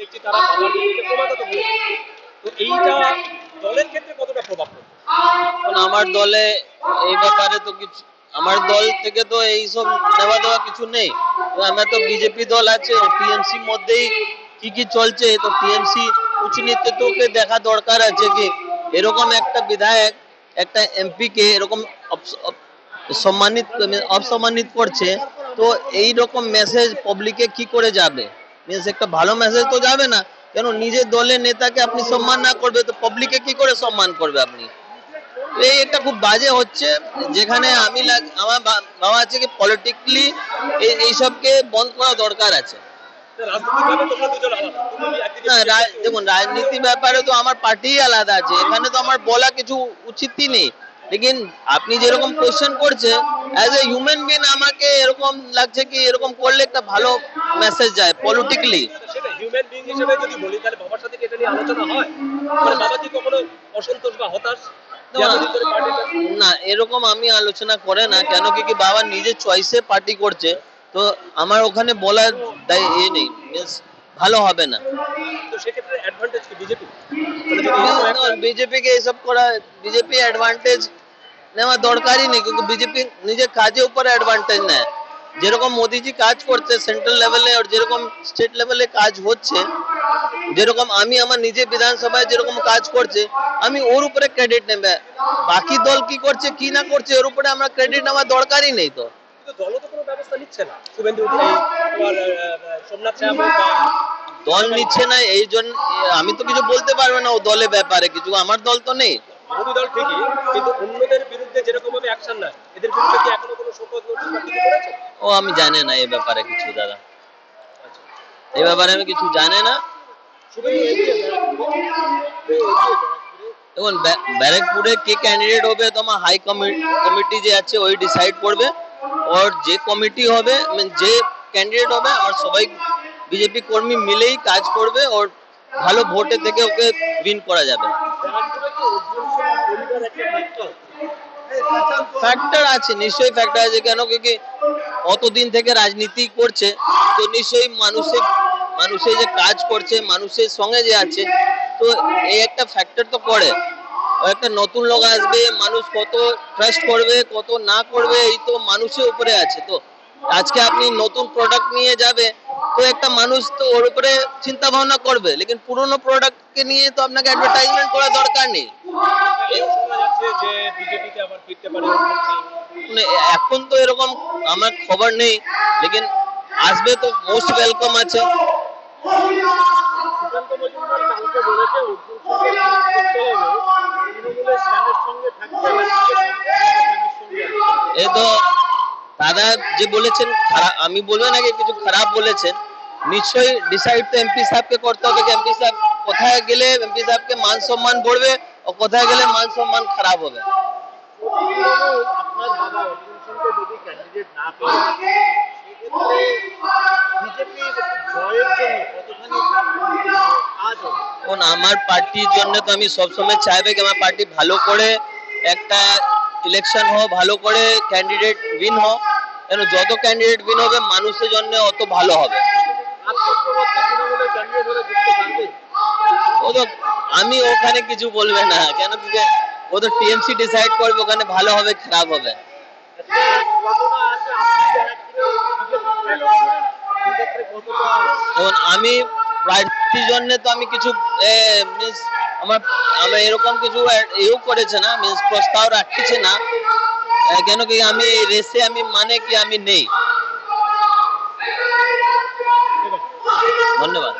দেখছি তারা তো এইটা দলের ক্ষেত্রে কতটা প্রভাব পড়বে? আমার দলে এই ব্যাপারে তো কিছু আমার দল থেকে তো এইসব দেওয়া দেওয়া কিছু নেই। তো বিজেপি দল আছে মধ্যেই কি কি চলছে, তো টিএমসি দেখা দরকার আছে কি? এরকম একটা বিধায়ক, একটা এমপি কে এরকম সম্মানিত অপসম্মানিত করছে, তো এই রকম মেসেজ পাবলিকে কি করে যাবে? মিনস একটা ভালো মেসেজ তো যাবে না। কেন? নিজের দলের নেতাকে আপনি সম্মান না করবে, তো পাবলিকে কি করে সম্মান করবে আপনি? এই একটা খুব বাজে হচ্ছে, যেখানে আমি আমার ভাবা আছে কি পলিটিক্যালি এই, এইসবকে বন্ধ করা দরকার আছে। না দেখুন রাজনীতি ব্যাপারে তো আমার পার্টি আলাদা আছে, এখানে তো আমার বলা কিছু উচিতই নেই। লেকিন আপনি যেরকম কোশ্চেন করছে অ্যাজ এ হিউম্যান বিং আমাকে এরকম লাগছে কি এরকম করলে একটা ভালো মেসেজ যায় পলিটিক্যালি হিউম্যান বিং হিসেবে যদি বলি তাহলে বাবার সাথে কি এটা নিয়ে আলোচনা হয়? মানে বাবা কি কখনো অসন্তোষ বা হতাশ? না এরকম আমি আলোচনা করে না কেন কি কি বাবা নিজের চয়েসে পার্টি করছে তো আমার ওখানে বলার দায় এ নেই ভালো হবে না। তো সেক্ষেত্রে অ্যাডভান্টেজ কি বিজেপি বিজেপি কে এসব করা বিজেপি অ্যাডভান্টেজ নেওয়া দরকারই নেই কিন্তু বিজেপি নিজের কাজের উপর অ্যাডভান্টেজ নেয়। যেরকম মোদিজি কাজ করছে সেন্ট্রাল লেভেলে আর যেরকম স্টেট লেভেলে কাজ হচ্ছে যেরকম আমি আমার নিজে বিধানসভায় যেরকম কাজ করছে আমি ওর উপরে ক্রেডিট নেবে। বাকি দল কি করছে কি না করছে ওর উপরে আমরা ক্রেডিট নেওয়ার দরকারই নেই তো। দল নিচ্ছে না এই জন্য আমি তো কিছু বলতে পারব না ও দলের ব্যাপারে কিছু আমার দল তো নেই। বিরোধী দল ঠিকই কিন্তু অন্যদের বিরুদ্ধে যেরকম ভাবে অ্যাকশন নেয় এদের বিরুদ্ধে কি এখনও কোনো করেছে? ও আমি জানি না এই ব্যাপারে কিছু দাদা। এই ব্যাপারে আমি কিছু জানি না। দেখুন ব্যা- ব্যারাকপুরে কে ক্যান্ডিডেট হবে তোমার হাই কমিটি যে আছে ওই ডিসাইড করবে। আর যে কমিটি হবে যে ক্যান্ডিডেট হবে আর সবাই বিজেপি কর্মী মিলেই কাজ করবে আর ভালো ভোটে থেকে ওকে উইন করা যাবে। ফ্যাক্টর আছে, নিশ্চয়ই ফ্যাক্টর আছে, কেন কি অতদিন থেকে রাজনীতি করছে, তো নিশ্চয়ই মানুষের মানুষের যে কাজ করছে, মানুষের সঙ্গে যে আছে, তো এই একটা ফ্যাক্টর তো ও একটা নতুন লোক আসবে, মানুষ কত ট্রাস্ট করবে, কত না করবে, এই তো মানুষের উপরে আছে। তো আজকে আপনি নতুন প্রোডাক্ট নিয়ে যাবে, তো একটা মানুষ তো ওর উপরে চিন্তা ভাবনা করবে, লেকিন পুরনো প্রোডাক্টকে নিয়ে তো আপনাকে অ্যাডভার্টাইজমেন্ট করার দরকার নেই। পারে মানে এখন তো এরকম আমার খবর নেই, লেকিন আসবে তো মোস্ট ওয়েলকাম আছে। এই তো দাদা যে বলেছেন আমি বলব না কিছু খারাপ বলেছেন, নিশ্চয়ই ডিসাইড তো এমপি সাহেবকে করতে হবে কি এমপি সাহেব কোথায় গেলে এমপি সাহেবকে মান সম্মান পড়বে ও কোথায় গেলে মান সম্মান খারাপ হবে। যদি ক্যান্ডিডেট না আমার পার্টির জন্য তো আমি সবসময় চাইবে আমার পার্টি ভালো করে একটা ইলেকশন হোক, ভালো করে ক্যান্ডিডেট উইন হোক। কেন, যত ক্যান্ডিডেট উইন হবে, মানুষের জন্য অত ভালো হবে। ও তো, আমি ওখানে কিছু বলবে না। কেন ও তো টিএমসি ডিসাইড করবে, ওখানে ভালো হবে, খারাপ হবে। আমি প্রার্থীর জন্য তো আমি কিছু মিন্স আমার, আমরা এরকম কিছু ইউ করেছে না মিন্স প্রস্তাব রাখতেছে না। কেন কি আমি রেসে আমি মানে কি আমি নেই? ধন্যবাদ।